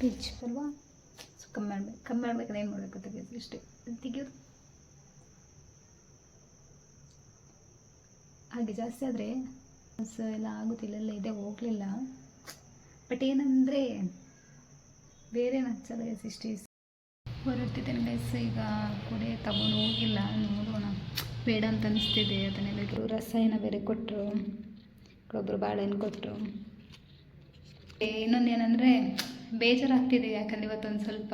Pitch ಅಲ್ವಾ? So ಕಮ್ಮಿ ಮಾಡ್ಬೇಕು ಕಮ್ಮಿ ಮಾಡ್ಬೇಕಾದ್ರೆ ಏನು ಮಾಡಬೇಕು ತೆಗೆಯೋದು ಇಷ್ಟೇ ತೆಗಿಯೋದು. ಹಾಗೆ ಜಾಸ್ತಿ ಆದರೆ ಸೊ ಎಲ್ಲ ಆಗುತ್ತಿಲ್ಲ ಇದೆ, ಹೋಗಲಿಲ್ಲ. ಬಟ್ ಏನಂದರೆ ಬೇರೆ ಹಚ್ಚಲ್ಲ ಗೈಸ್ ಇಷ್ಟೇ ಹೊರಡ್ತಿದ್ದೇನೆ ಗೈಸ್ ಈಗ ಕೊಡೆ ತಗೊಂಡು ಹೋಗಿಲ್ಲ ನೋಡೋಣ. ಬೇಡ ಅಂತ ಅನಿಸ್ತಿದೆ, ಅದನ್ನೆಲ್ಲ ಇಟ್ರು ರಸಾಯನ ಬೇರೆ ಕೊಟ್ಟರು ಒಬ್ಬರು ಬಾಳೆಹಣ್ಣು ಕೊಟ್ಟರು ಇನ್ನೊಂದು ಏನಂದರೆ ಬೇಜಾರಾಗ್ತಿದೆ ಯಾಕಂದ್ರೆ ಇವತ್ತೊಂದು ಸ್ವಲ್ಪ,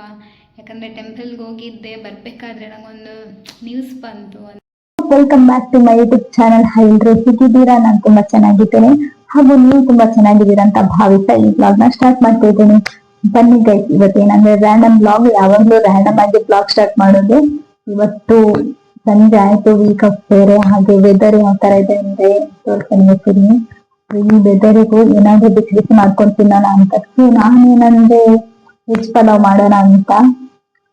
ಯಾಕಂದರೆ ಟೆಂಪಲ್ಗೆ ಹೋಗಿದ್ದೆ, ಬರಬೇಕಾದ್ರೆ ನನಗೊಂದು ನ್ಯೂಸ್ ಬಂತು welcome back to my YouTube channel ಎಲ್ರು ಸಿಗಿದ್ದೀರಾ ನಾನು ತುಂಬಾ ಚೆನ್ನಾಗಿದ್ದೇನೆ. ಹಾಗೂ ನೀವು ತುಂಬಾ ಚೆನ್ನಾಗಿದ್ದೀರಾ ಅಂತ ಭಾವಿಸ್ತಾ ಈ ಬ್ಲಾಗ್ನ ಸ್ಟಾರ್ಟ್ ಮಾಡ್ತಾ ಇದ್ದೇನೆ. ಬನ್ನಿ ಗೈಸ್ ಇವತ್ತೇನಂದ್ರೆ ರ್ಯಾಂಡಮ್ ಬ್ಲಾಗ್ ಯಾವಾಗಲೂ ರ್ಯಾಂಡಮ್ ಆಗಿ ಬ್ಲಾಗ್ ಸ್ಟಾರ್ಟ್ ಮಾಡೋದು. ಇವತ್ತು ಸಂಜೆ ಆಯಿತು ವೀಕ್ ಆಫ್ ಬೇರೆ, ಹಾಗೆ ವೆದರ್ ಯಾವ ತರ ಇದೆ ಅಂದ್ರೆ ತೋರ್ಸ್ತಾನೆ ಈ ವೆದರಿಗೂ ಏನಾದ್ರೂ ಬಿಸಿ ಬಿಸಿ ಮಾಡ್ಕೊಂಡು ತಿನ್ನೋಣ ಅಂತ. ನಾನು ನಾನೇನಂದ್ರೆ ವೆಜ್ ಪಲಾವ್ ಮಾಡೋಣ ಅಂತ.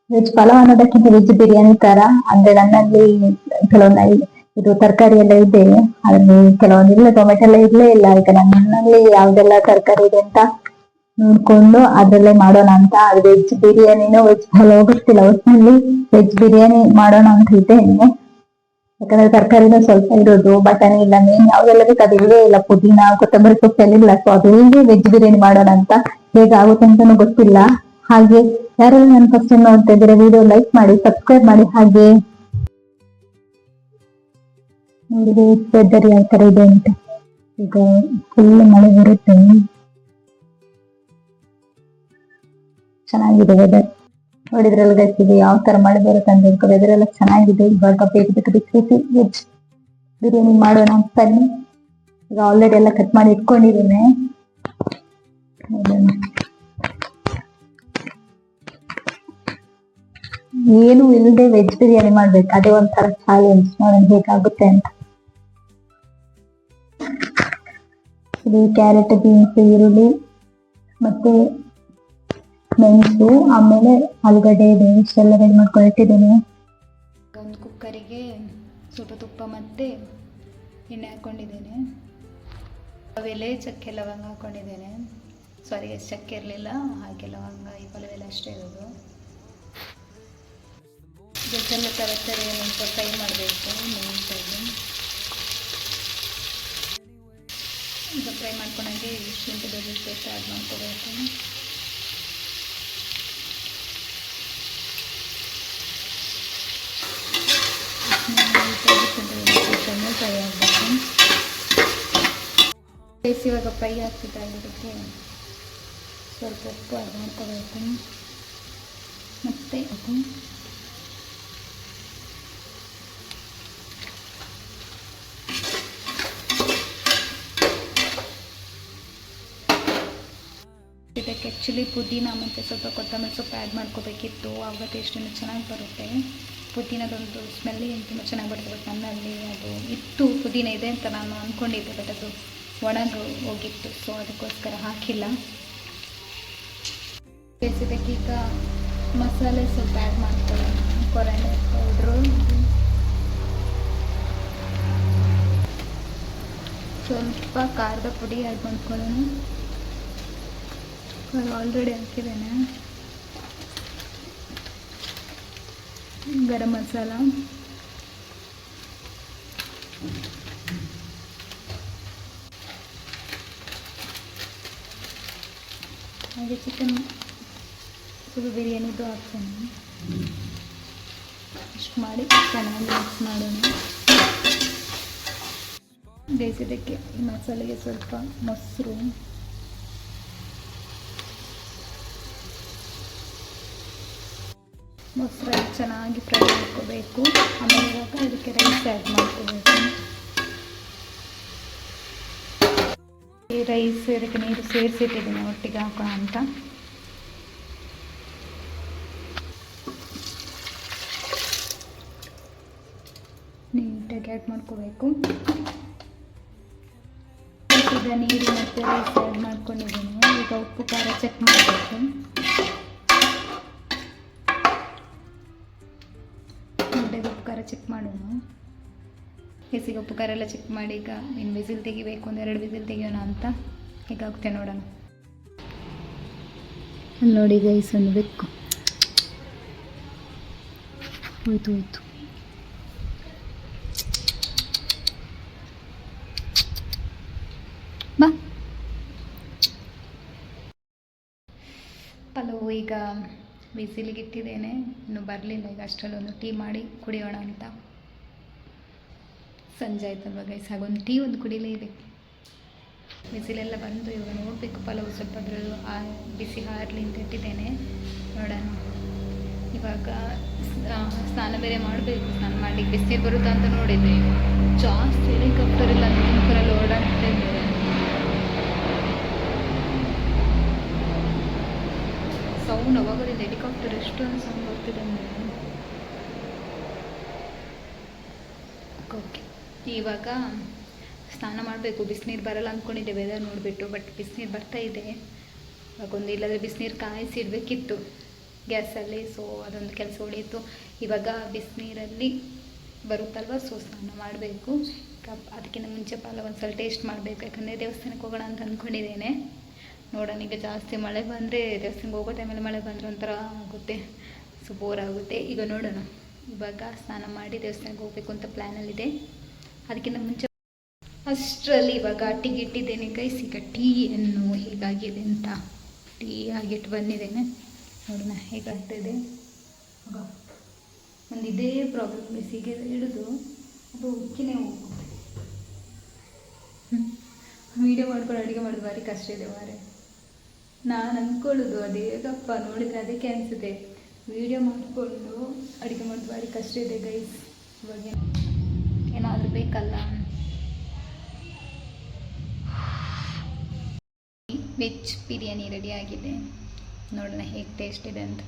ವೆಜ್ ಪಲಾವ್ ಅನ್ನೋದಕ್ಕಿಂತ ವೆಜ್ ಬಿರಿಯಾನಿ ತರ. ಅಂದ್ರೆ ನನ್ನಲ್ಲಿ ಕೆಲವೊಂದು ಇದು ತರಕಾರಿ ಎಲ್ಲ ಇದೆ. ಅಲ್ಲಿ ಕೆಲವೊಂದಿಲ್ಲ ಟೊಮೆಟೊ ಎಲ್ಲ ಇರ್ಲೇ ಇಲ್ಲ. ಈಗ ನನ್ನಲ್ಲಿ ಯಾವ್ದೆಲ್ಲ ತರಕಾರಿ ಇದೆ ಅಂತ ನೋಡ್ಕೊಂಡು ಅದ್ರಲ್ಲೇ ಮಾಡೋಣ ಅಂತ. ಅದು ವೆಜ್ ಬಿರಿಯಾನಿನೋ ವೆಜ್ ಪಲಾವ್ ಗೊತ್ತಿಲ್ಲ. ಒಟ್ಟಿನಲ್ಲಿ ವೆಜ್ ಬಿರಿಯಾನಿ ಮಾಡೋಣ ಅಂತ ಇದ್ದೇನೆ ಯಾಕಂದ್ರೆ ತರಕಾರಿನ ಸ್ವಲ್ಪ ಇರೋದು, ಬಟಾಣಿ ಇಲ್ಲ, ಮೇನ್ ಯಾವ್ದೆಲ್ಲ ಬೇಕು ಅದು ಇಲ್ಲೇ, ಪುದೀನ, ಕೊತ್ತಂಬರಿ ಸೊಪ್ಪು ಎಲ್ಲ ಇಲ್ಲ ಸೊ ಅದು ಹೇಗೆ ವೆಜ್ ಬಿರಿಯಾನಿ ಮಾಡೋಣ ಅಂತ ಹೇಗಾಗುತ್ತೆ ಅಂತಾನು ಗೊತ್ತಿಲ್ಲ. ಹಾಗೆ ಯಾರೆಲ್ಲ ನನ್ನ ಫಸ್ಟ್ ಟೈಮ್ ನೋಡ್ತಾ ಇದ್ದೀರಾ ವಿಡಿಯೋ ಲೈಕ್ ಮಾಡಿ ಸಬ್ಸ್ಕ್ರೈಬ್ ಮಾಡಿ, ಹಾಗೆ ನೋಡಿದ್ರೆ ವೆದರ್ ತರ ಇದೆ ಅಂತ. ಈಗ ಫುಲ್ ಮಳೆ ಬರುತ್ತೆ. ಚೆನ್ನಾಗಿದೆ ವೆದರ್ ನೋಡಿದ್ರಲ್ಲ ಗೈಸ್ ಇದು ಯಾವ ತರ ಮಳೆ ಬರುತ್ತೆ ಅಂತ ಎಲ್ಲ ಚೆನ್ನಾಗಿದೆ. ಇವಾಗ ಬಿಸಿ ವೆಜ್ ಬಿರಿಯಾನಿ ಮಾಡೋಣ ಅಂತ ಬನ್ನಿ ಈಗ ಆಲ್ರೆಡಿ ಎಲ್ಲ ಕಟ್ ಮಾಡಿ ಇಟ್ಕೊಂಡಿದ್ದೀನಿ. ಏನು ಇಲ್ಲದೆ ವೆಜ್ ಬಿರಿಯಾನಿ ಮಾಡ್ಬೇಕು. ಅದೇ ಒಂಥರ ಚಾಲೆಂಜ್ ನೋಡೋಣ ಹೇಗಾಗುತ್ತೆ ಅಂತ. ಇದು ಕ್ಯಾರೆಟ್, ಬೀನ್ಸ್, ಈರುಳ್ಳಿ ಮತ್ತೆ ಮೆಣಸು, ಆಮೇಲೆ ಆಲೂಗಡ್ಡೆ ಇದೆ ಇಷ್ಟೆಲ್ಲ ರೆಡಿ ಮಾಡ್ಕೊಂಡು ಇಟ್ಟಿದ್ದೀನಿ ಒಂದು ಕುಕ್ಕರಿಗೆ ಸ್ವಲ್ಪ ತುಪ್ಪ ಮತ್ತು ಎಣ್ಣೆ ಹಾಕ್ಕೊಂಡಿದ್ದೇನೆ. ಅವೆಲೆ ಚಕ್ಕೆ ಲವಂಗ ಹಾಕ್ಕೊಂಡಿದ್ದೇನೆ. ಸಾರಿ ಚಕ್ಕೆ ಇರಲಿಲ್ಲ, ಹಾಗೆ ಲವಂಗ, ಈ ಪಲವೆಲ್ಲ ಅಷ್ಟೇ ಇರೋದು. ಇದಕ್ಕೆಲ್ಲ ತರಕಾರಿ ಸ್ವಲ್ಪ ಫ್ರೈ ಮಾಡಬೇಕು ಮೆಣಸಲ್ಲಿ ಸ್ವಲ್ಪ ಫ್ರೈ ಮಾಡ್ಕೊಂಡಾಗೆ ಶುಂಠಿ ಬೆಳ್ಳುಳ್ಳಿ ಪೇಸ್ಟ್ ಆ್ಯಡ್ ಮಾಡ್ಕೋಬೇಕು ಫ್ರೈ ಆಗಬೇಕು ಬೇಯಿಸಿ ಇವಾಗ ಫ್ರೈ ಆಗ್ತಿದ್ದಾಗ ಇದಕ್ಕೆ ಸ್ವಲ್ಪ ಉಪ್ಪು ಅದು ಮಾಡ್ಕೋಬೇಕು ಮತ್ತು ಅದು ಇದಕ್ಕೆ ಆ್ಯಕ್ಚುಲಿ ಪುದೀನ ಮತ್ತು ಸ್ವಲ್ಪ ಕೊತ್ತಂಬರಿ ಸೊಪ್ಪು ಆ್ಯಡ್ ಮಾಡ್ಕೋಬೇಕಿತ್ತು ಆವಾಗ ಟೇಸ್ಟ್ ಇನ್ನೂ ಚೆನ್ನಾಗಿ ಬರುತ್ತೆ ಪುದೀನದೊಂದು ಸ್ಮೆಲ್ಲಿ ತುಂಬ ಚೆನ್ನಾಗಿ ಬರುತ್ತೆ ಬಟ್ ನನ್ನಲ್ಲಿ ಅದು ಇತ್ತು ಪುದೀನ ಇದೆ ಅಂತ ನಾನು ಅಂದ್ಕೊಂಡಿದ್ದೆ ಬಟ್ ಅದು ಒಣಗಿ ಹೋಗಿತ್ತು. ಸೊ ಅದಕ್ಕೋಸ್ಕರ ಹಾಕಿಲ್ಲ. ಬೇಸಿದಕ್ಕೀಗ ಮಸಾಲೆ ಸ್ವಲ್ಪ ಆ್ಯಡ್ ಮಾಡ್ಕೊಳ್ಳೋಣ. ಕೊರಂಡೆ ಪೌಡ್ರು ಸ್ವಲ್ಪ ಖಾರದ ಪುಡಿ ಆ್ಯಡ್ ಮಾಡ್ಕೊಳ್ಳೋಣ. ಆಲ್ರೆಡಿ ಹಾಕಿದ್ದೇನೆ. ಗರಂ ಮಸಾಲ. ಹಾಗೆ ಚಿಕನ್ ಸ್ವಲ್ಪ ಬಿರಿಯಾನಿದು ಹಾಕ್ತೇನೆ. ಇಷ್ಟು ಮಾಡಿ ಚೆನ್ನಾಗಿ ಮಿಕ್ಸ್ ಮಾಡೋಣ. ಬೇಯಿಸಿದ್ದಕ್ಕೆ ಈ ಮಸಾಲೆಗೆ ಸ್ವಲ್ಪ ಮೊಸರು. ಮೊಸರು ಚೆನ್ನಾಗಿ ಫ್ರೈ ಮಾಡ್ಕೋಬೇಕು. ಆಮೇಲೆ ಇವಾಗ ಇದಕ್ಕೆ ರೈಸ್ ಆ್ಯಡ್ ಮಾಡ್ಕೋಬೇಕು. ಈ ರೈಸ್, ಇದಕ್ಕೆ ನೀರು ಸೇರಿಸಿಟ್ಟಿದ್ದೀನಿ ಒಟ್ಟಿಗೆ ಹಾಕೋಣ ಅಂತ. ನೀಟಾಗಿ ಆ್ಯಡ್ ಮಾಡ್ಕೋಬೇಕು. ಈಗ ನೀರು ಮತ್ತು ರೈಸ್ ಆ್ಯಡ್ ಮಾಡ್ಕೊಂಡಿದ್ದೀನಿ. ಈಗ ಉಪ್ಪು, ಖಾರ ಚೆಕ್ ಮಾಡಬೇಕು. ಉಪ್ಪು, ಖಾರ ಚೆಕ್ ಮಾಡೋಣ. ಬಿಸಿಗೆ ಉಪ್ಪು ಖಾರ ಎಲ್ಲ ಚೆಕ್ ಮಾಡಿ ಈಗ ಇನ್ನು ವಿಸಿಲ್ ತೆಗಿಬೇಕು ಒಂದು ಎರಡು ವಿಸಿಲ್ ತೆಗಿಯೋಣ ಅಂತ ಹೇಗಾಗುತ್ತೆ ನೋಡೋಣ. ಅಲ್ಲಿ ನೋಡಿ ಗೈಸ್ ಒಂದು ಬೆಕ್ಕು. ಹೋಯ್ತು ಹೋಯ್ತು. ಬಾ. ಪಲೋ ಈಗ ಬಿಸಿಲಿಗೆ ಇಟ್ಟಿದ್ದೇನೆ. ಇನ್ನು ಬರಲಿಲ್ಲ, ಈಗ ಅಷ್ಟರಲ್ಲಿ ಒಂದು ಟೀ ಮಾಡಿ ಕುಡಿಯೋಣ ಅಂತ. ಸಂಜೆ ಆಯ್ತಲ್ವ ಗೈಸ್ ಹಾಗೊಂದು ಟೀ ಒಂದು ಕುಡಿಲೇಬೇಕು ಬಿಸಿಲೆಲ್ಲ ಬಂದು ಇವಾಗ ನೋಡಬೇಕು ಪಲಾವು ಸ್ವಲ್ಪ ಅದರಲ್ಲೂ ಆ ಬಿಸಿ ಹಾರಲಿ ಅಂತ ಇಟ್ಟಿದ್ದೇನೆ. ನೋಡೋಣ. ಇವಾಗ ಸ್ನಾನ ಬೇರೆ ಮಾಡಬೇಕು. ಸ್ನಾನ ಮಾಡಿ ಬಿಸಿ ಬರುತ್ತಾ ಅಂತ ನೋಡಿದ್ದೆ. ಜಾಸ್ತಿ ಹೆಲಿಕಾಪ್ಟರ್ ಅಂತ ತುಮಕೂರಲ್ಲಿ ಓಡಾಡ್ತಾ ಇದ್ದಾರೆ ಸೌಂಡ್ ಅವಾಗಲಿಂದ ಹೆಲಿಕಾಪ್ಟರ್ ಎಷ್ಟೊಂದು ಸೌಂಡ್ ಬರ್ತಿದೆ ಅಂದರೆ ಓಕೆ ಇವಾಗ ಸ್ನಾನ ಮಾಡಬೇಕು. ಬಿಸಿನೀರು ಬರಲ್ಲ ಅಂದ್ಕೊಂಡಿದ್ದೆ ವೆದರ್ ನೋಡಿಬಿಟ್ಟು ಬಟ್ ಬಿಸಿನೀರು ಬರ್ತಾ ಇದೆ. ಇವಾಗ ಒಂದು ಇಲ್ಲದ್ರೆ ಬಿಸಿನೀರು ಕಾಯಿಸಿ ಇಡಬೇಕಿತ್ತು. ಗ್ಯಾಸಲ್ಲಿ ಸೊ ಅದೊಂದು ಕೆಲಸ ಉಳಿಯಿತು ಇವಾಗ ಬಿಸಿನೀರಲ್ಲಿ ಬರುತ್ತಲ್ವ ಸೊ ಸ್ನಾನ ಮಾಡಬೇಕು. ಅದಕ್ಕಿಂತ ಮುಂಚೆ ಪಾಲ ಒಂದು ಸಲ ಟೇಸ್ಟ್ ಮಾಡಬೇಕು. ಯಾಕಂದರೆ ದೇವಸ್ಥಾನಕ್ಕೆ ಹೋಗೋಣ ಅಂತ ಅಂದ್ಕೊಂಡಿದ್ದೇನೆ ನೋಡೋಣ, ಈಗ ಜಾಸ್ತಿ ಮಳೆ ಬಂದರೆ, ದೇವಸ್ಥಾನಕ್ಕೆ ಹೋಗೋ ಟೈಮಲ್ಲಿ ಮಳೆ ಬಂದರೆ ಒಂಥರ ಆಗುತ್ತೆ. ಸೊ ಬೋರ್ ಆಗುತ್ತೆ. ಈಗ ನೋಡೋಣ. ಇವಾಗ ಸ್ನಾನ ಮಾಡಿ ದೇವಸ್ಥಾನಕ್ಕೆ ಹೋಗಬೇಕು ಅಂತ ಪ್ಲ್ಯಾನಲ್ಲಿದೆ ಅದಕ್ಕಿಂತ ಮುಂಚೆ ಅಷ್ಟರಲ್ಲಿ ಇವಾಗ ಟೀಗೆ ಇಟ್ಟಿದ್ದೇನೆ ಗೈಸ್ ಈಗ ಟೀಯನ್ನು ಹೇಗಾಗಿದೆ ಅಂತ ಟೀ ಆಗಿಟ್ಟು ಬಂದಿದ್ದೇನೆ. ನೋಡೋಣ ಹೇಗಾಗ್ತಾಯಿದೆ ಒಂದು ಇದೇ ಪ್ರಾಬ್ಲಮ್ ಬಿಸಿಗೆ ಹಿಡಿದು ಅದು ಉಕ್ಕಿನೇ ಹೋಗುತ್ತೆ ವೀಡಿಯೋ ಮಾಡ್ಕೊಂಡು ಅಡುಗೆ ಮಾಡೋದು ಭಾರಿ ಕಷ್ಟ ಇದೆ ಮಾರೆ ನಾನು ಅಂದ್ಕೊಳ್ಳೋದು ಅದೇಗಪ್ಪ ನೋಡಿದರೆ ಅದಕ್ಕೆ ಅನಿಸುತ್ತೆ ವೀಡಿಯೋ ಮಾಡಿಕೊಂಡು ಅಡುಗೆ ಮಾಡೋದು ಭಾರಿ ಕಷ್ಟ ಇದೆ ಗೈಸ್ ಇವಾಗ ಏನಾದರೂ ಬೇಕಲ್ಲ. ವೆಜ್ ಬಿರಿಯಾನಿ ರೆಡಿ ಆಗಿದೆ. ನೋಡೋಣ ಹೇಗೆ ಟೇಸ್ಟ್ ಇದೆ ಅಂತ.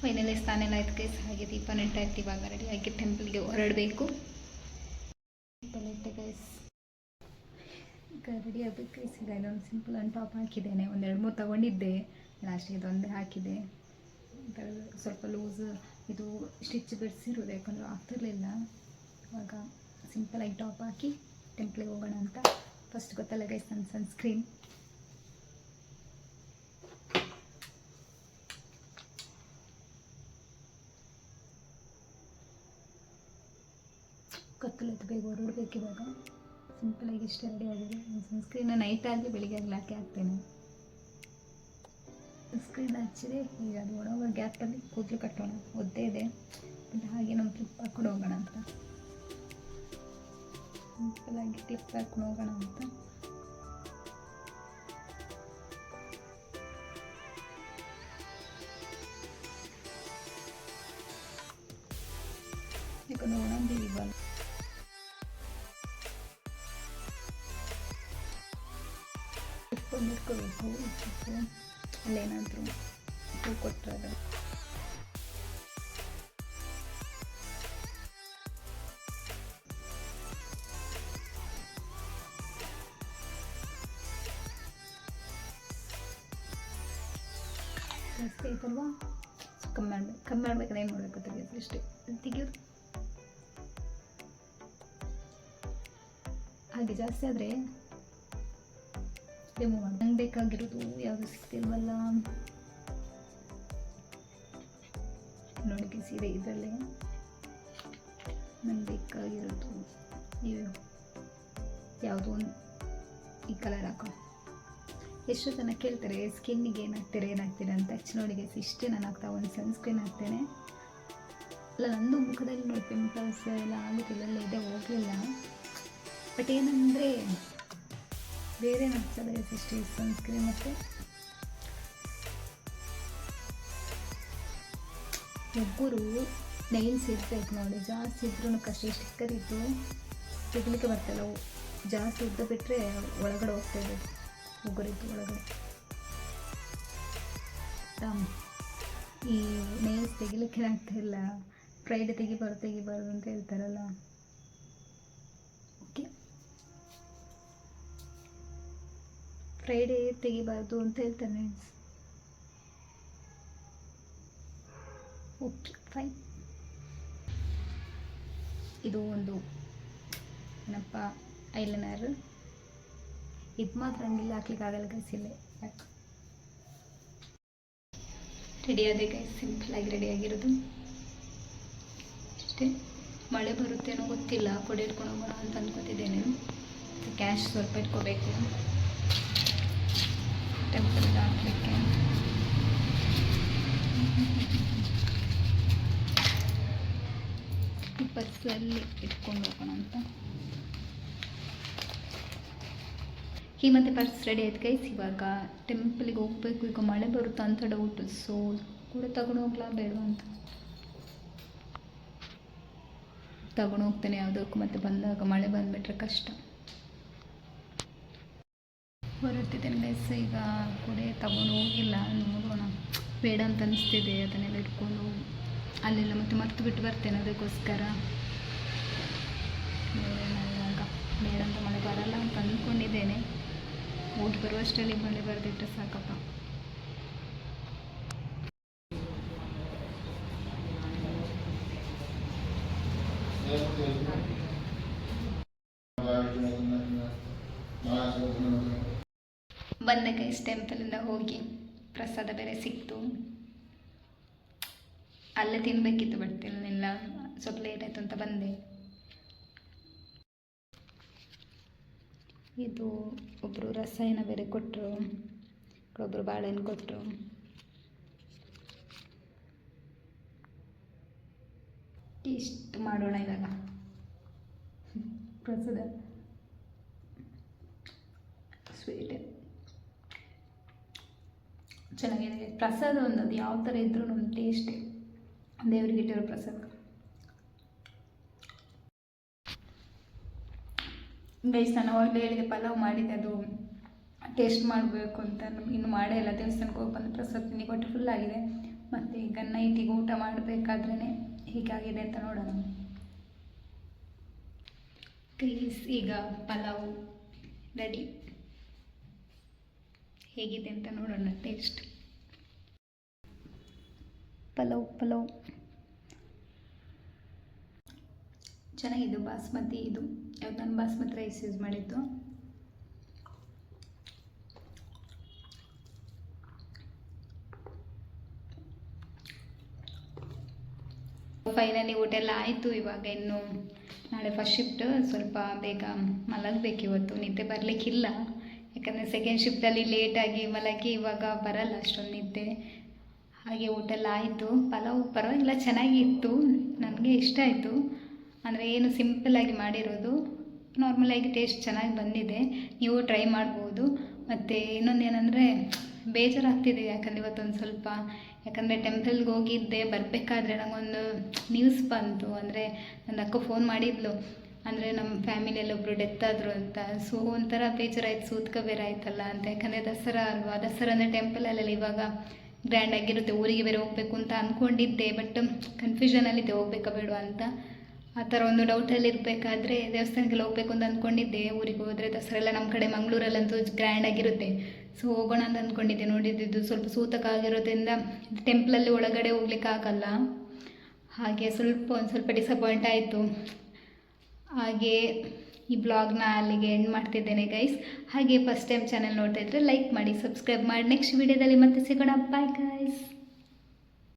ಫೈನಲಿ ಸ್ನಾನ ಎಲ್ಲ ಆಯ್ತು ಗೈಸ್ ಹಾಗೆ ದೀಪ ನೆಟ್ಟಾಯ್ತು ಇವಾಗ ರೆಡಿ ಆಗಿ ಟೆಂಪಲ್ಗೆ ಹೊರಡಬೇಕು. ರೆಡಿ ಆಗಬೇಕು ಗೈಸ್ ಈಗ ಇನ್ನೊಂದು ಸಿಂಪಲ್ ಒಂದು ಟಾಪ್ ಹಾಕಿದ್ದೇನೆ. ಒಂದೆರಡು ಮೂರು ತೊಗೊಂಡಿದ್ದೆ. ಲಾಸ್ಟಿಗೆ ಇದೊಂದೇ ಹಾಕಿದೆ ಸ್ವಲ್ಪ ಲೂಸ್ ಇದು ಸ್ಟಿಚ್ ಬಿಡಿಸಿರೋದು ಯಾಕಂದ್ರೆ ಆಗ್ತಿರ್ಲಿಲ್ಲ. ಇವಾಗ ಸಿಂಪಲಾಗಿ ಟಾಪ್ ಹಾಕಿ ಟೆಂಪ್ಲಿಗೆ ಹೋಗೋಣ ಅಂತ. ಫಸ್ಟ್ ಗೊತ್ತಲ್ಲ ಗೈಸ್ ನನ್ನ ಸನ್ಸ್ಕ್ರೀನ್ ಕತ್ತಲತ್ತು ಬೇಗ ಹೊರಡ್ಬೇಕು ಇವಾಗ. ಸಿಂಪಲಾಗಿ ಇಷ್ಟೇ ರೆಡಿ ಆಗಿದೆ. ಸನ್ಸ್ಕ್ರೀನ್ ನೈಟ್ ಆಗಲಿ ಬೆಳಿಗ್ಗೆ ಆಗಲಿ ಹಾಕಿ ಹಾಕ್ತೇನೆ. ಸನ್ಸ್ಕ್ರೀನ್ ಹಚ್ಚಿದೆ, ಈಗ ಅದು ಒಣಗೋ ಗ್ಯಾಪಲ್ಲಿ ಕೂದಲು ಕಟ್ಟೋಣ. ಒದ್ದೇ ಇದೆ. ಹಾಗೆ ನಮ್ಮ ಕ್ಲಿಪ್ ಹಾಕೊಂಡು ಹೋಗೋಣ ಅಂತ. ಸಿಂಪಲಾಗಿ ಕ್ಲಿಪ್ ಹಾಕೊಂಡು ಹೋಗೋಣ ಅಂತ ಯಾಕಂದ್ರೆ ಒಣಗಿಲ್ಲ ಇವಾಗ ಇಟ್ಕೊಂಡು ಇಟ್ಕೋಬೇಕು ಅಲ್ಲೇನಾದರೂ ಹೂ ಕೊಟ್ಟರೆ ಹಾಗೆ ಜಾಸ್ತಿ ಆದರೆ ರಿಮೂವ್ ಮಾಡಿ. ನಂಗೆ ಬೇಕಾಗಿರೋದು ಯಾವುದು ಸಿಗ್ತಿಲ್ವಲ್ಲ? ನೋಡಿ ಸೀರೆ ಇದರಲ್ಲೇ. ನಂಗೆ ಬೇಕಾಗಿರೋದು ಇವು. ಯಾವುದೋ ಒಂದು ಈ ಕಲರ್ ಹಾಕೋ. ಎಷ್ಟು ಜನ ಕೇಳ್ತಾರೆ ಸ್ಕಿನ್ನಿಗೆ ಏನಾಗ್ತೀರ ಏನಾಗ್ತೀರ ಅಂತ. ಆ್ಯಕ್ಚುಲಿ ಇಷ್ಟೇ ನಾನು ಹಾಕ್ತಾ ಒಂದು ಸನ್ಸ್ಕ್ರೀನ್ ಹಾಕ್ತೇನೆ. ಅಲ್ಲ, ನಂದು ಮುಖದಲ್ಲಿ ನೋಡಿ ಪಿಂಪಲ್ಸ್ ಎಲ್ಲ ಆಗುತ್ತಿಲ್ಲ ಇದೆ, ಹೋಗಲಿಲ್ಲ. ಬಟ್ ಏನಂದರೆ ಬೇರೆ ನಗ್ಸಲ್ಲ ಇಷ್ಟೇ ಸನ್ಸ್ಕ್ರೀನ್ ಮತ್ತು ಒಬ್ಬರು ನೈಲ್ಸ್ ಇರ್ಬೇಕು ನೋಡಿ, ಜಾಸ್ತಿ ಇದ್ರೂ ಕಷ್ಟ ಸ್ಟಿಕ್ಕರ್ ಇದ್ದು ತೆಗಿಲಿಕ್ಕೆ ಬರ್ತಲ್ಲ ಜಾಸ್ತಿ ಉದ್ದ ಬಿಟ್ಟರೆ ಒಳಗಡೆ ಹೋಗ್ತಾ ಇದೆ ಒಬ್ಬರಿದ್ದು ಒಳಗಡೆ. ಈ ನೈಲ್ಸ್ ತೆಗಿಲಿಕ್ಕೆ ಆಗ್ತಾ ಇಲ್ಲ ಫ್ರೈಡೆ ತೆಗಿಬಾರ್ದು ತೆಗಿಬಾರ್ದು ಅಂತ ಹೇಳ್ತಾರಲ್ಲ ಓಕೆ ಫ್ರೈಡೇ ತೆಗಿಬಾರ್ದು ಅಂತ ಹೇಳ್ತಾನೆ. ಓಕೆ ಫೈನ್ ಇದು ಒಂದು ಏನಪ್ಪ ಐಲನರ್ ಇದು ಮಾತ್ರ ಹಂಗಿಲ್ಲ, ಹಾಕ್ಲಿಕ್ಕೆ ಆಗಲ್ಲ ಗಸಿಲ್ಲ ಯಾಕೆ? ರೆಡಿ ಆದ ಸಿಂಪಲ್ ಸಿಂಪಲಾಗಿ ರೆಡಿ ಆಗಿರೋದು. ಅಷ್ಟೇ ಮಳೆ ಬರುತ್ತೇನೋ ಗೊತ್ತಿಲ್ಲ, ಕೊಡೆ ಇಟ್ಕೊಂಡು ಹೋಗೋಣ ಅಂತ ಅಂದ್ಕೊತಿದ್ದೇನೆ ಕ್ಯಾಶ್ ಸ್ವಲ್ಪ ಇಟ್ಕೋಬೇಕು. ಟೆಂಪಲ್ಗೆ ಹಾಕಲಿಕ್ಕೆ ಈ ಪರ್ಸಲ್ಲಿ ಇಟ್ಕೊಂಡು ಹೋಗೋಣ ಅಂತ. ಈ ಮತ್ತೆ ಪರ್ಸ್ ರೆಡಿ ಆಯ್ತು ಗೈಸ್ ಇವಾಗ ಟೆಂಪಲಿಗೆ ಹೋಗ್ಬೇಕು. ಈಗ ಮಳೆ ಬರುತ್ತಾ ಅಂತ ಡೌಟ್ ಸೊ ಕೂಡ ತಗೊಂಡು ಹೋಗ್ಲಾ ಬೇಡ ಅಂತ. ತಗೊಂಡು ಹೋಗ್ತೇನೆ ಯಾವುದಕ್ಕೂ, ಮತ್ತೆ ಬಂದಾಗ ಮಳೆ ಬಂದುಬಿಟ್ರೆ ಕಷ್ಟ. ಹೊರಡ್ತಿದ್ದೇನೆ ಗೈಸ್ ಈಗ ಕೂಡ ತಗೊಂಡು ಹೋಗಿಲ್ಲ. ನೋಡೋಣ. ಬೇಡ ಅಂತ ಅನಿಸ್ತಿದೆ. ಅದನ್ನೆಲ್ಲ ಇಟ್ಕೊಂಡು ಅಲ್ಲೆಲ್ಲ ಮತ್ತೆ ಮರ್ತು ಬಿಟ್ಟು ಬರ್ತೇನೆ ಅದಕ್ಕೋಸ್ಕರ. ಬೇಡ ಅಂತ ಮಳೆ ಬರಲ್ಲ ಅಂತ ಅಂದ್ಕೊಂಡಿದ್ದೇನೆ. ಹೋಗಿ ಬರುವಷ್ಟರಲ್ಲಿ ಮಳೆ ಬರೆದಿಟ್ಟರೆ ಸಾಕಪ್ಪ. ಬಂದ ಗೈಸ್ ಟೆಂಪಲಿಂದ ಹೋಗಿ ಪ್ರಸಾದ ಬೇರೆ ಸಿಕ್ತು. ಅಲ್ಲೇ ತಿನ್ನಬೇಕಿತ್ತು ಬಟ್ ತಿನ್ನಲಿಲ್ಲ ಸ್ವಲ್ಪ ಲೇಟ್ ಆಯಿತು ಅಂತ ಬಂದೆ. ಇದು ಒಬ್ಬರು ರಸಾಯನ ಬೇರೆ ಕೊಟ್ಟರು ಒಬ್ಬರು ಬಾಳೆಹಣ್ಣು ಕೊಟ್ಟರು ಇಷ್ಟು ಮಾಡೋಣ ಇವಾಗ. ಪ್ರಸಾದ. ಸ್ವೀಟ್ ಚೆನ್ನಾಗಿದೆ ಪ್ರಸಾದ ಒಂದು ಅದು ಯಾವ ಥರ ಇದ್ರೂ ಒಂದು ಟೇಸ್ಟ್ ದೇವ್ರಿಗೆ ಇಟ್ಟಿರೋ ಪ್ರಸಾದ. ನಾನು ಅವಾಗಲೇ ಹೇಳಿದೆ, ಪಲಾವ್ ಮಾಡಿದೆ ಅದು ಟೇಸ್ಟ್ ಮಾಡಬೇಕು ಅಂತ. ನಮ್ಗೆ ಇನ್ನು ಮಾಡೇ ಇಲ್ಲ, ದೇವಸ್ಥಾನಕ್ಕೆ ಹೋಗಿ ಬಂದು ಪ್ರಸಾದ ತಿನ್ನಿ ಕೊಟ್ಟು ಫುಲ್ ಆಗಿದೆ. ಮತ್ತು ಈಗ ನೈಟಿಗೆ ಊಟ ಮಾಡಬೇಕಾದ್ರೇ ಹೀಗಾಗಿದೆ ಅಂತ ನೋಡೋಣ. ಪ್ಲೀಸ್ ಈಗ ಪಲಾವ್ ರೆಡಿ ಹೇಗಿದೆ ಅಂತ ನೋಡೋಣ ಟೇಸ್ಟ್ ಪಲಾವ್ ಪಲಾವ್. ಚೆನ್ನಾಗಿದ್ದು ಬಾಸ್ಮತಿ ಇದು. ಯಾವ್ದು ನಾನು ಬಾಸ್ಮತಿ ರೈಸ್ ಯೂಸ್ ಮಾಡಿದ್ದು? ಫೈನಲಿ ಊಟ ಎಲ್ಲ ಆಯಿತು ಇವಾಗ ಇನ್ನು ನಾಳೆ ಫಸ್ಟ್ ಶಿಫ್ಟ್ ಸ್ವಲ್ಪ ಬೇಗ ಮಲಗಬೇಕು ಇವತ್ತು. ನಿದ್ದೆ ಬರಲಿಕ್ಕಿಲ್ಲ. ಯಾಕಂದರೆ ಸೆಕೆಂಡ್ ಶಿಫ್ಟಲ್ಲಿ ಲೇಟಾಗಿ ಮಲಗಿ ಇವಾಗ ಬರಲ್ಲ ಅಷ್ಟೊಂದು ನಿದ್ದೆ. ಹಾಗೆ ಊಟ ಎಲ್ಲ ಆಯಿತು. ಪಲಾವು ಪರವಾಗಿಲ್ಲ ಚೆನ್ನಾಗಿತ್ತು. ನನಗೆ ಇಷ್ಟ ಆಯಿತು. ಅಂದರೆ ಏನು ಸಿಂಪಲ್ಲಾಗಿ ಮಾಡಿರೋದು ನಾರ್ಮಲಾಗಿ ಟೇಸ್ಟ್ ಚೆನ್ನಾಗಿ ಬಂದಿದೆ. ನೀವು ಟ್ರೈ ಮಾಡ್ಬೋದು. ಮತ್ತು ಇನ್ನೊಂದು ಏನಂದರೆ, ಬೇಜಾರಾಗ್ತಿದೆ. ಯಾಕಂದರೆ ಇವತ್ತೊಂದು ಸ್ವಲ್ಪ, ಯಾಕಂದರೆ ಟೆಂಪಲ್ಗೆ ಹೋಗಿದ್ದೆ, ಬರಬೇಕಾದ್ರೆ ನನಗೊಂದು ನ್ಯೂಸ್ ಬಂತು. ಅಂದರೆ ನನ್ನ ಅಕ್ಕ ಫೋನ್ ಮಾಡಿದ್ಲು. ಅಂದರೆ ನಮ್ಮ ಫ್ಯಾಮಿಲಿಯಲ್ಲಿ ಒಬ್ಬರು ಡೆತ್ ಆದರು ಅಂತ. ಸೊ ಒಂಥರ ಬೇಜಾರಾಯ್ತು. ಸೂತ್ಕ ಬೇರೆ ಆಯ್ತಲ್ಲ ಅಂತ. ಯಾಕಂದರೆ ದಸರಾ ಅಲ್ವಾ? ದಸರಾ ಅಂದರೆ ಟೆಂಪಲಲ್ಲೆಲ್ಲ ಇವಾಗ ಗ್ರ್ಯಾಂಡ್ ಆಗಿರುತ್ತೆ, ಊರಿಗೆ ಬೇರೆ ಹೋಗಬೇಕು ಅಂತ ಅಂದ್ಕೊಂಡಿದ್ದೆ ಬಟ್ ಕನ್ಫ್ಯೂಷನಲ್ಲಿದ್ದೆ ಹೋಗ್ಬೇಕಾ ಬೇಡ ಅಂತ. ಆ ಥರ ಒಂದು ಡೌಟಲ್ಲಿ ಇರಬೇಕಾದ್ರೆ ದೇವಸ್ಥಾನಕ್ಕೆಲ್ಲ ಹೋಗ್ಬೇಕು ಅಂತ ಅಂದ್ಕೊಂಡಿದ್ದೆ ಊರಿಗೆ ಹೋದರೆ ದಸರಾ ಎಲ್ಲ ನಮ್ಮ ಕಡೆ ಮಂಗಳೂರಲ್ಲಂತೂ ಗ್ರ್ಯಾಂಡ್ ಆಗಿರುತ್ತೆ. ಸೊ ಹೋಗೋಣ ಅಂತ ಅಂದ್ಕೊಂಡಿದ್ದೆ ನೋಡಿದ್ದು ಸ್ವಲ್ಪ ಸೂತಕ ಆಗಿರೋದ್ರಿಂದ ಟೆಂಪಲಲ್ಲಿ ಒಳಗಡೆ ಹೋಗ್ಲಿಕ್ಕೆ ಆಗಲ್ಲ. ಹಾಗೆ ಸ್ವಲ್ಪ ಒಂದು ಸ್ವಲ್ಪ ಡಿಸಪಾಯಿಂಟ್ ಆಯಿತು. ಹಾಗೆ ಈ ಬ್ಲಾಗ್ನ ಅಲ್ಲಿಗೆ ಎಂಡ್ ಮಾಡ್ತಿದ್ದೇನೆ ಗೈಸ್ ಹಾಗೆ ಫಸ್ಟ್ ಟೈಮ್ ಚಾನೆಲ್ ನೋಡ್ತಾ ಇದ್ದರೆ ಲೈಕ್ ಮಾಡಿ ಸಬ್ಸ್ಕ್ರೈಬ್ ಮಾಡಿ. ನೆಕ್ಸ್ಟ್ ವಿಡಿಯೋದಲ್ಲಿ ಮತ್ತೆ ಸಿಗೋಣ. Bye guys